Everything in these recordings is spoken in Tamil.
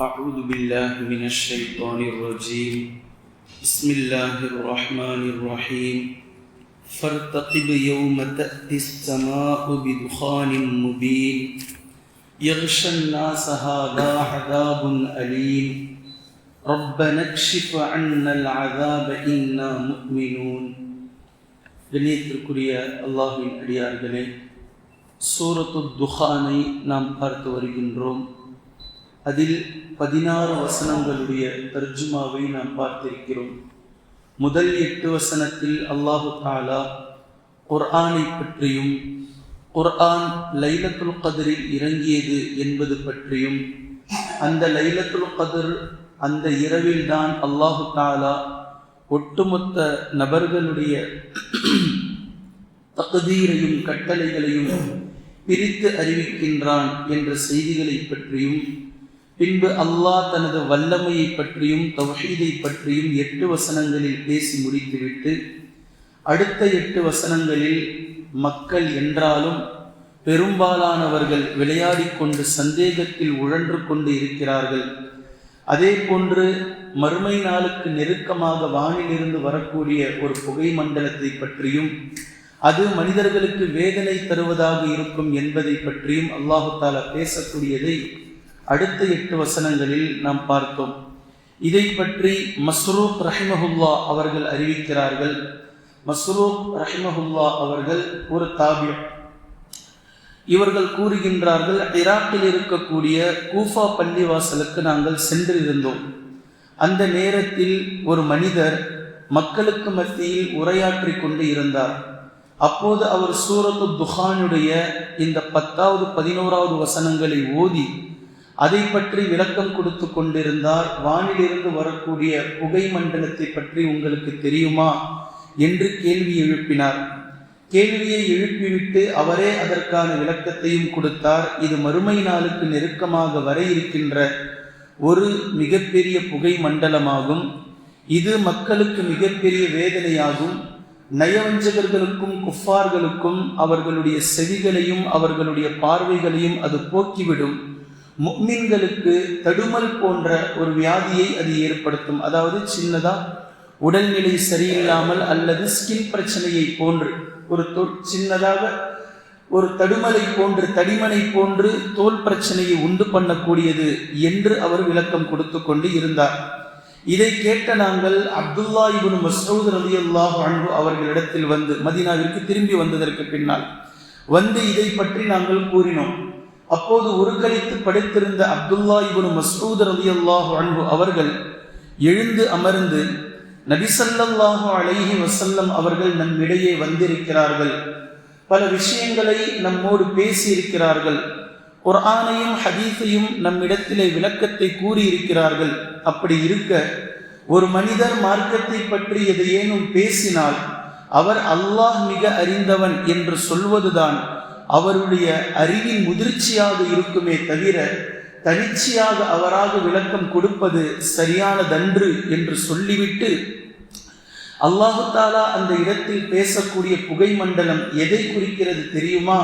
أعوذ بالله من الشيطان الرجيم بسم الله الرحمن الرحيم فارتقب يوم تأتي السماء بدخان مبين يغشى الناس هذا عذاب أليم ربنا اكشف عنا العذاب إنا مؤمنون கண்ணியத்திற்குரிய அல்லாஹின் அடியார்களே சூரத்து துஹானை நாம் பார்த்து வருகின்றோம் அதில் பதினாறு வசனங்களுடைய தர்ஜுமாவை நாம் பார்த்திருக்கிறோம். முதல் எட்டு வசனத்தில் அல்லாஹு தாலா குர்ஆனை பற்றியும் குர்ஆன் லைலத்துல் கதரில் இறங்கியது என்பது பற்றியும் அந்த லைலத்துல் கதர் அந்த இரவில்தான் அல்லாஹு தாலா ஒட்டுமொத்த நபர்களுடைய தகுதியையும் கட்டளைகளையும் பிரித்து அறிவிக்கின்றான் என்ற செய்திகளை பற்றியும் பின்பு அல்லாஹ் தனது வல்லமையை பற்றியும் தவஹீதை பற்றியும் எட்டு வசனங்களில் பேசி முடித்துவிட்டு அடுத்த எட்டு வசனங்களில் மக்கள் என்றாலும் பெரும்பாலானவர்கள் விளையாடி கொண்டு சந்தேகத்தில் உழன்று கொண்டு இருக்கிறார்கள். அதே போன்று மறுமை நாளுக்கு நெருக்கமாக வானிலிருந்து வரக்கூடிய ஒரு புகை மண்டலத்தை பற்றியும் அது மனிதர்களுக்கு வேதனை தருவதாக இருக்கும் என்பதை பற்றியும் அல்லாஹு தாலா பேசக்கூடியதை அடுத்த எட்டு வசனங்களில் நாம் பார்த்தோம். இதை பற்றி மஸ்ரூப் ரஹிமஹுல்லா அவர்கள் அறிவிக்கிறார்கள். மஸ்ரூப் ரஹிமஹுல்லா அவர்கள் ஒரு தாபியம் இவர்கள் கூறுகின்றார்கள் ஈராக்கில் இருக்கக்கூடிய கூஃபா பள்ளிவாசலுக்கு நாங்கள் சென்றிருந்தோம். அந்த நேரத்தில் ஒரு மனிதர் மக்களுக்கு மத்தியில் உரையாற்றி கொண்டு இருந்தார். அப்போது அவர் சூரத்து துஹானுடைய இந்த பத்தாவது பதினோராவது வசனங்களை ஓதி அதை பற்றி விளக்கம் கொடுத்து கொண்டிருந்தார். வானிலிருந்து வரக்கூடிய புகை மண்டலத்தை பற்றி உங்களுக்கு தெரியுமா? என்று கேள்வி எழுப்பினார். கேள்வியை எழுப்பிவிட்டு அவரே அதற்கான விளக்கத்தையும் கொடுத்தார். இது மறுமை நாளுக்கு நெருக்கமாக வர இருக்கின்ற ஒரு மிகப்பெரிய புகை மண்டலமாகும். இது மக்களுக்கு மிகப்பெரிய வேதனையாகும். நயவஞ்சகர்களுக்கும் குஃபார்களுக்கும் அவர்களுடைய செவிகளையும் அவர்களுடைய பார்வைகளையும் அது போக்கிவிடும். முக்மீன்களுக்கு தடுமல் போன்ற ஒரு வியாதியை அது ஏற்படுத்தும். அதாவது சின்னதாக உடல்நிலை சரியில்லாமல் அல்லது ஸ்கின் பிரச்சனையை போன்று ஒரு சின்னதாக ஒரு தடுமலை போன்று தடிமனை போன்று தோல் பிரச்சனையை உண்டு பண்ணக்கூடியது என்று அவர் விளக்கம் கொடுத்து கொண்டு இருந்தார். இதை கேட்ட நாங்கள் அப்துல்லா இபுன் மசூத் ரலி அல்லாஹ் அன்பு அவர்களிடத்தில் வந்து மதீனாவிற்கு திரும்பி வந்ததற்கு பின்னால் வந்து இதை பற்றி நாங்கள் கூறினோம். அப்போது ஒரு கழித்து படுத்திருந்த அப்துல்லா இபுன் மசூத் ரலி அல்லாஹு அன்பு அவர்கள் எழுந்து அமர்ந்து நபிசல்லாஹு அலைஹி வசல்லம் அவர்கள் நம் இடையே வந்திருக்கிறார்கள். பல விஷயங்களை நம்மோடு பேசியிருக்கிறார்கள். குர்ஆனையும் ஹதீஸையும் நம்மிடத்திலே விளக்கத்தை கூறியிருக்கிறார்கள். அப்படி இருக்க ஒரு மனிதர் மார்க்கத்தை பற்றி எதையேனும் பேசினால் அவர் அல்லாஹ் மிக அறிந்தவன் என்று சொல்வதுதான் அவருடைய அறிவின் முதிர்ச்சியாக இருக்குமே தவிர தனிச்சையாக அவராக விளக்கம் கொடுப்பது சரியானதன்று என்று சொல்லிவிட்டு அல்லாஹு தாலா அந்த இடத்தில் பேசக்கூடிய புகை மண்டலம் எதை குறிக்கிறது தெரியுமா?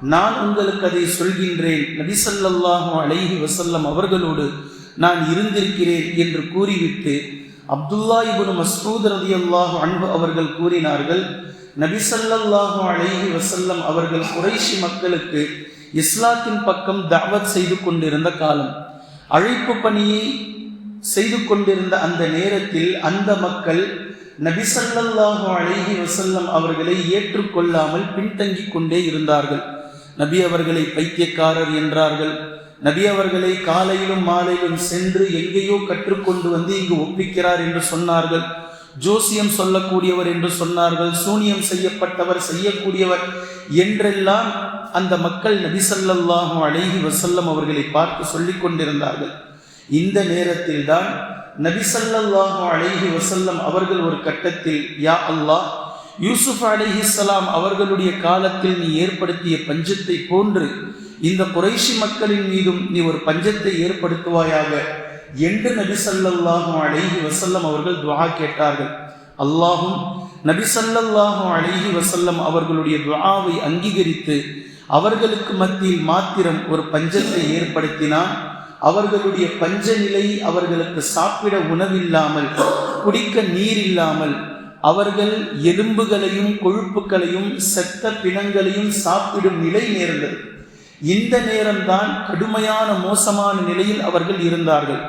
நான் உங்களுக்கு அதை சொல்கின்றேன். நபிசல்லாஹு அலைஹி வசல்லம் அவர்களோடு நான் இருந்திருக்கிறேன் என்று கூறிவிட்டு அப்துல்லா இபுன் மஸ்ரூத் ரதி அல்லாஹு அன்பு அவர்கள் கூறினார்கள் நபிசல்லாஹு அலைஹி வசல்லம் அவர்கள் குறைஷி மக்களுக்கு இஸ்லாத்தின் பக்கம் தாவத் செய்து கொண்டிருந்த காலம். அழைப்பு பணியை செய்து கொண்டிருந்த அந்த நேரத்தில் அந்த மக்கள் நபிசல்லாஹு அழகி வசல்லம் அவர்களை ஏற்றுக்கொள்ளாமல் பின்தங்கிக் கொண்டே இருந்தார்கள். நபி அவர்களை பைத்தியக்காரர் என்றார்கள். நபி அவர்களை காலையிலும் மாலையிலும் சென்று எங்கேயோ கற்றுக்கொண்டு வந்து இங்கு ஒப்பிக்கிறார் என்று சொன்னார்கள். ஜோசியம் சொல்லக்கூடியவர் என்று சொன்னார்கள் சூனியம் செய்யப்பட்டவர் செய்யக்கூடியவர் என்றெல்லாம் அந்த மக்கள் நபிசல்லாஹும் அழகி வசல்லம் அவர்களை பார்த்து சொல்லிக் கொண்டிருந்தார்கள். இந்த நேரத்தில் தான் நபிசல்லாஹும் அழகி வசல்லம் அவர்கள் ஒரு கட்டத்தில் யா அல்லாஹ் யூசுப் அலிஹிஸ்லாம் அவர்களுடைய காலத்தில் நீ ஏற்படுத்திய பஞ்சத்தை போன்று இந்த குறைஷி மக்களின் மீதும் நீ ஒரு பஞ்சத்தை ஏற்படுத்துவாயாக. என்று நபி சல்லாஹும் அழகி வசல்லம் அவர்கள் துவா கேட்டார்கள். அல்லாஹும் நபி சல்லல்லாஹும் அழகி வசல்லம் அவர்களுடைய துவாவை அங்கீகரித்து அவர்களுக்கு மத்தியில் மாத்திரம் ஒரு பஞ்சத்தை ஏற்படுத்தினான். அவர்களுடைய பஞ்ச நிலை அவர்களுக்கு சாப்பிட உணவில்லாமல் குடிக்க நீர் இல்லாமல் அவர்கள் எலும்புகளையும் கொழுப்புகளையும் செத்த பிணங்களையும் சாப்பிடும் நிலை நேர்ந்தது. இந்த நேரம்தான் கடுமையான மோசமான நிலையில் அவர்கள் இருந்தார்கள்.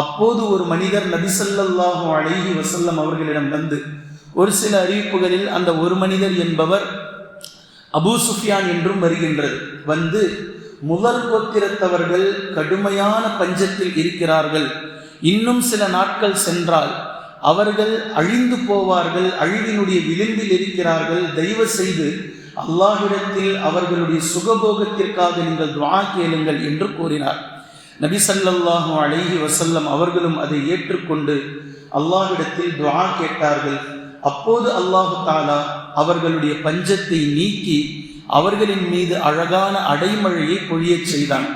அப்போது ஒரு மனிதர் நபிசல்லாஹு அழகி வசல்லம் அவர்களிடம் வந்து ஒரு சில அறிவிப்புகளில் அந்த ஒரு மனிதர் என்பவர் அபூ சுஃபியான் என்றும் வருகின்றது. வந்து முதல் கோத்திரத்தவர்கள் கடுமையான பஞ்சத்தில் இருக்கிறார்கள். இன்னும் சில நாட்கள் சென்றால் அவர்கள் அழிந்து போவார்கள் அழிவினுடைய விளிம்பில் இருக்கிறார்கள். தயவு செய்து அல்லாஹிடத்தில் அவர்களுடைய சுகபோகத்திற்காக நீங்கள் துவா கேளுங்கள் என்று கூறினார். நபிசல்லாஹு சல்லல்லாஹு வசல்லம் அவர்களும் அதை ஏற்றுக்கொண்டு அல்லாஹிடத்தில் துவா கேட்டார்கள். அப்போது அல்லாஹு தாலா அவர்களுடைய பஞ்சத்தை நீக்கி அவர்களின் மீது அழகான அடைமழையை பொழியச் செய்தான்.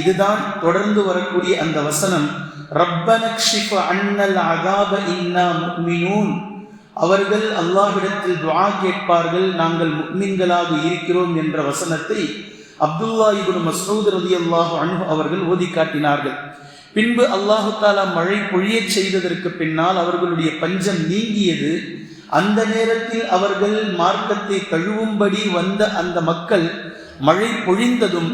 இதுதான் தொடர்ந்து வரக்கூடிய அந்த வசனம். ரப்பனக்ஷிப அன்னல் அகாப இன்னா முக்மினூன் அவர்கள் அல்லாஹ்விடத்தில் துவா கேட்பார்கள். நாங்கள் முக்மின்களாக இருக்கிறோம் என்ற வசனத்தை அப்துல்லா இபுன் மசூத் ரதி அல்லாஹு அன்பு அவர்கள் ஓதி காட்டினார்கள். பின்பு அல்லாஹு தாலா மழை பொழியச் செய்ததற்கு பின்னால் அவர்களுடைய பஞ்சம் நீங்கியது. அந்த நேரத்தில் அவர்கள் மார்க்கத்தை கழுவும்படி வந்த அந்த மக்கள் மழை பொழிந்ததும்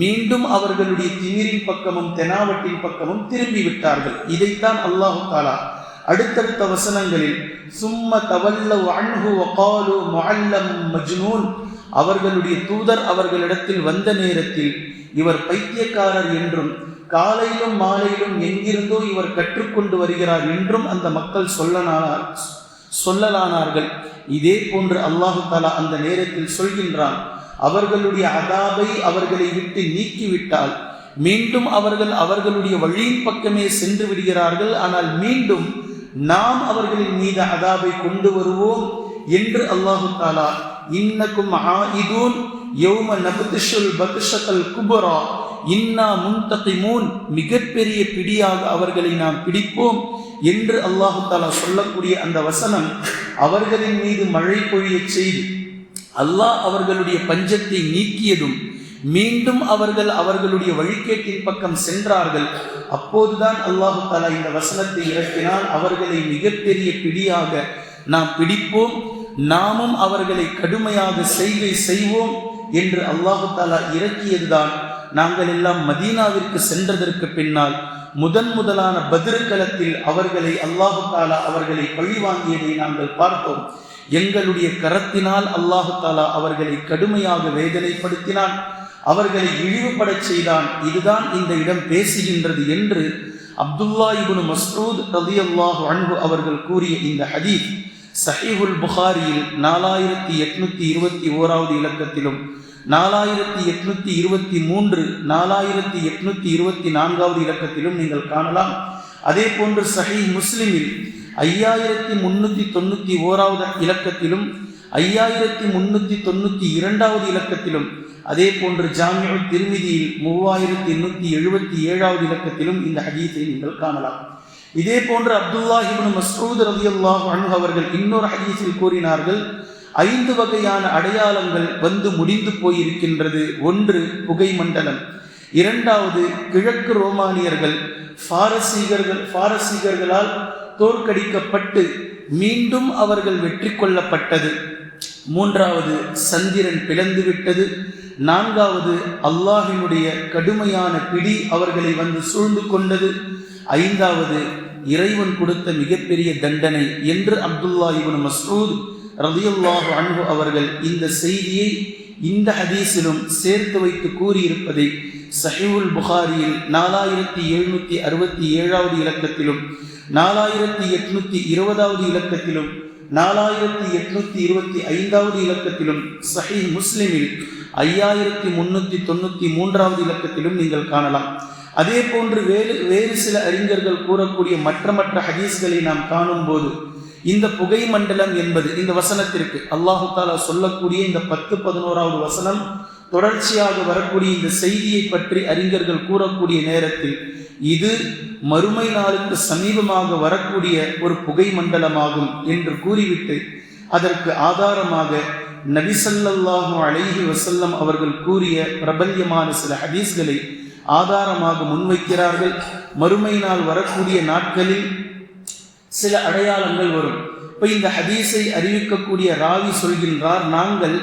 மீண்டும் அவர்களுடைய திமிரின் பக்கமும் தெனாவட்டின் பக்கமும் திரும்பி விட்டார்கள் இதைத்தான் அல்லாஹு தாலா அடுத்தடுத்த வசனங்களில் சும்ம தவல்ல அன்ஹு வகாலு மஜ்னூன் அவர்களுடைய தூதர் அவர்களிடத்தில் வந்த நேரத்தில் இவர் பைத்தியக்காரர் என்றும் காலையிலும் மாலையிலும் எங்கிருந்தோ இவர் கற்றுக்கொண்டு வருகிறார் என்றும் அந்த மக்கள் சொல்லலானார் சொல்லலானார்கள். இதே போன்று அல்லாஹு தாலா அந்த நேரத்தில் சொல்கின்றான் அவர்களுடைய அதாபை அவர்களை விட்டு நீக்கிவிட்டால் மீண்டும் அவர்கள் அவர்களுடைய வழியின் பக்கமே சென்று விடுகிறார்கள் ஆனால் மீண்டும் நாம் அவர்களின் மீது அதாபை கொண்டு வருவோம் என்று அல்லாஹு தாலா இன்னக்கும் ஆயிதூன் யௌம நபுதிஷுல் பதுஷத்தல் குபரா. இன்னா முன்தகிமூன். மிகப்பெரிய பிடியாக அவர்களை நாம் பிடிப்போம் என்று அல்லாஹு தாலா சொல்லக்கூடிய அந்த வசனம் அவர்களின் மீது மழை பொழியச் செய்து அல்லாஹ் அவர்களுடைய பஞ்சத்தை நீக்கியதும் மீண்டும் அவர்கள் அவர்களுடைய வழிகேட்டின் பக்கம் சென்றார்கள். அப்போதுதான் அல்லாஹு தாலா இந்த வசனத்தை இறக்கினால் அவர்களை மிகப்பெரிய பிடியாக நாம் பிடிப்போம். நாமும் அவர்களை கடுமையாக செய்கை செய்வோம் என்று அல்லாஹு தாலா இறக்கியதுதான். நாங்கள் எல்லாம் மதீனாவிற்கு சென்றதற்கு பின்னால் முதன் முதலான பதிர்களத்தில் அவர்களை அல்லாஹு தாலா அவர்களை பழிவாங்கியதை நாங்கள் பார்த்தோம். எங்களுடைய கரத்தினால் அல்லாஹு தாலா அவர்களை கடுமையாக வேதனைப்படுத்தினான். அவர்களை இழிவுபடச் செய்தான். இதுதான் இந்த இடம் பேசுகின்றது என்று அப்துல்லா இபுன் மஸ்ரூத் ரதி அல்லாஹு அன்பு அவர்கள் கூறிய இந்த ஹதீப் சஹீஹுல் புகாரியில் நாலாயிரத்தி எட்நூத்தி இருபத்தி ஓராவது இலக்கத்திலும் நாலாயிரத்தி எட்நூத்தி இருபத்தி மூன்று நாலாயிரத்தி எட்நூத்தி இருபத்தி நான்காவது இலக்கத்திலும் நீங்கள் காணலாம். அதே போன்று சஹி முஸ்லிமில் ஐயாயிரத்தி முன்னூத்தி தொண்ணூத்தி ஓராவது இலக்கத்திலும் ஐயாயிரத்தி முன்னூத்தி தொண்ணூத்தி இரண்டாவது இலக்கத்திலும் அதே போன்று ஜாமிய திருமிதியில் மூவாயிரத்தி எண்ணூத்தி எழுபத்தி ஏழாவது இலக்கத்திலும் இந்த ஹதீஸை நீங்கள் காணலாம். இதே போன்று அப்துல்லா இப்னு மஸ்ரூத் ரவி அல்லாஹ் அன்ஹு அவர்கள் இன்னொரு ஹதீஸில் கூறினார்கள் ஐந்து வகையான அடையாளங்கள் வந்து முடிந்து போயிருக்கின்றது. ஒன்று புகை மண்டலம். இரண்டாவது கிழக்கு ரோமானியர்கள் பாரசீகர்கள் பாரசீகர்களால் தோற்கடிக்கப்பட்டு மீண்டும் அவர்கள் வெற்றி கொள்ளப்பட்டது. மூன்றாவது சந்திரன் பிளந்து விட்டது. நான்காவது அல்லாஹினுடைய கடுமையான பிடி அவர்களை வந்து சூழ்ந்து கொண்டது. ஐந்தாவது இறைவன் கொடுத்த மிகப்பெரிய தண்டனை என்று அப்துல்லா இவன் மஸ்ரூத் ரதியுல்லாஹு அன்பு அவர்கள் இந்த செய்தியை இந்த ஹதீஸிலும் சேர்த்து வைத்து கூறியிருப்பதை சஹிவுல் புகாரியில் நாலாயிரத்தி எழுநூத்தி அறுபத்தி ஏழாவது இலக்கத்திலும் நாலாயிரத்தி எட்நூத்தி இருபதாவது இலக்கத்திலும் நாலாயிரத்தி எட்நூத்தி இருபத்தி ஐந்தாவது இலக்கத்திலும் சஹி முஸ்லிமில் ஐயாயிரத்தி முன்னூத்தி தொண்ணூத்தி மூன்றாவது இலக்கத்திலும் நீங்கள் காணலாம். அதே போன்று வேறு வேறு சில அறிஞர்கள் கூறக்கூடிய மற்ற மற்ற ஹதீஸ்களை நாம் காணும்போது இந்த புகை மண்டலம் என்பது இந்த வசனத்திற்கு அல்லாஹு தாலா சொல்லக்கூடிய இந்த பத்து பதினோராவது வசனம் தொடர்ச்சியாக வரக்கூடிய இந்த செய்தியை பற்றி அறிஞர்கள் கூறக்கூடிய நேரத்தில் இது மறுமை நாளுக்கு சமீபமாக வரக்கூடிய ஒரு புகை மண்டலமாகும் என்று கூறிவிட்டு அதற்கு ஆதாரமாக நபிசல்லாஹு அலைஹி வசல்லம் அவர்கள் கூறிய பிரபல்யமான சில ஹதீஸ்களை ஆதாரமாக முன்வைக்கிறார்கள். மறுமை நாள் வரக்கூடிய நாட்களில் சில அடையாளங்கள் வரும். இப்போ இந்த ஹதீஸை அறிவிக்கக்கூடிய ராவி சொல்கின்றார் நாங்கள்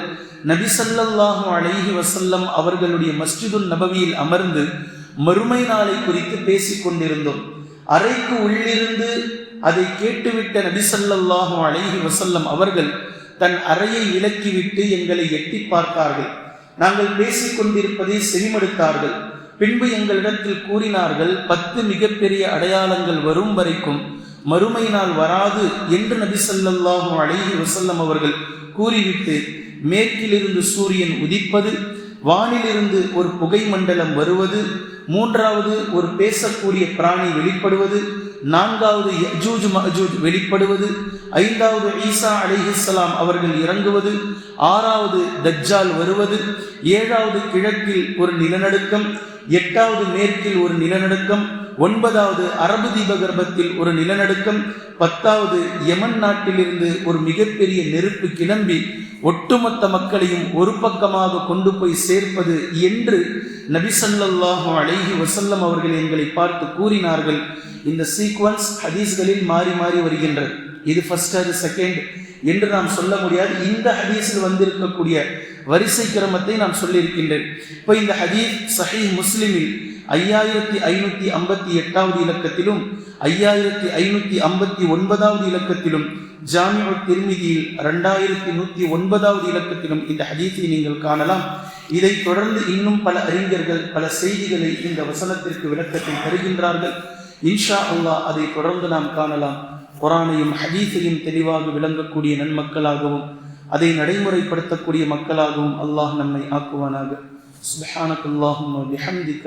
நபி ஸல்லல்லாஹு வசல்லம் அவர்களுடைய மஸ்ஜிதுல் நபவியில் அமர்ந்து மறுமை நாளை குறித்து பேசிக் கொண்டிருந்தோம். அறைக்கு உள்ளிருந்து அதை கேட்டுவிட்ட நபி ஸல்லல்லாஹு வசல்லம் அவர்கள் தன் அறையை விலக்கிவிட்டு எங்களை எட்டி பார்த்தார்கள். நாங்கள் பேசிக் கொண்டிருப்பதை செவிமடுத்தார்கள். பின்பு எங்களிடத்தில் கூறினார்கள் பத்து மிகப்பெரிய அடையாளங்கள் வரும் வரைக்கும் மறுமை நாள் வராது என்று நபி ஸல்லல்லாஹு அலைஹி வசல்லம் அவர்கள் கூறிவிட்டு மேற்கிலிருந்து சூரியன் உதிப்பது வானிலிருந்து ஒரு புகை மண்டலம் வருவது மூன்றாவது ஒரு பேசக்கூடிய பிராணி வெளிப்படுவது நான்காவது யஜூஜ் மஹஜூஜ் வெளிப்படுவது ஐந்தாவது ஈசா அலிஹிஸ்லாம் அவர்கள் இறங்குவது ஆறாவது தஜ்ஜால் வருவது ஏழாவது கிழக்கில் ஒரு நிலநடுக்கம் எட்டாவது மேற்கில் ஒரு நிலநடுக்கம் ஒன்பதாவது அரபு தீபகற்பத்தில் ஒரு நிலநடுக்கம் பத்தாவது யமன் நாட்டிலிருந்து ஒரு மிகப்பெரிய நெருப்பு கிளம்பி ஒட்டுமொத்த மக்களையும் ஒரு பக்கமாக கொண்டு போய் சேர்ப்பது என்று நபிசல்லாஹு அழகி வசல்லம் அவர்கள் எங்களை பார்த்து கூறினார்கள். இந்த சீக்வன்ஸ் ஹதீஸ்களில் மாறி மாறி வருகின்றது. இது ஃபர்ஸ்ட் அது செகண்ட் என்று நாம் சொல்ல முடியாது. இந்த ஹதீஸில் வந்திருக்கக்கூடிய வரிசை கிரமத்தை நான் சொல்லியிருக்கின்றேன். இப்போ இந்த ஹதீஸ் சஹி முஸ்லிமில் ஐயாயிரத்தி ஐநூத்தி ஐம்பத்தி எட்டாவது இலக்கத்திலும் ஐயாயிரத்தி ஐநூற்றி ஐம்பத்தி ஒன்பதாவது இலக்கத்திலும் ஜாமியோ திருமிதியில் ரெண்டாயிரத்தி நூற்றி ஒன்பதாவது இலக்கத்திலும் இந்த ஹதீஸை நீங்கள் காணலாம். இதை தொடர்ந்து இன்னும் பல அறிஞர்கள் பல செய்திகளை இந்த வசனத்திற்கு விளக்கத்தை தருகின்றார்கள். இன்ஷா அல்லா அதை தொடர்ந்து நாம் காணலாம். குரானையும் ஹதீஸையும் தெளிவாக விளங்கக்கூடிய நன்மக்களாகவும் அதை நடைமுறைப்படுத்தக்கூடிய மக்களாகவும் அல்லாஹ் நம்மை ஆக்குவானாக. சுபஹானக்குல்லாஹும் பிஹம்திக்க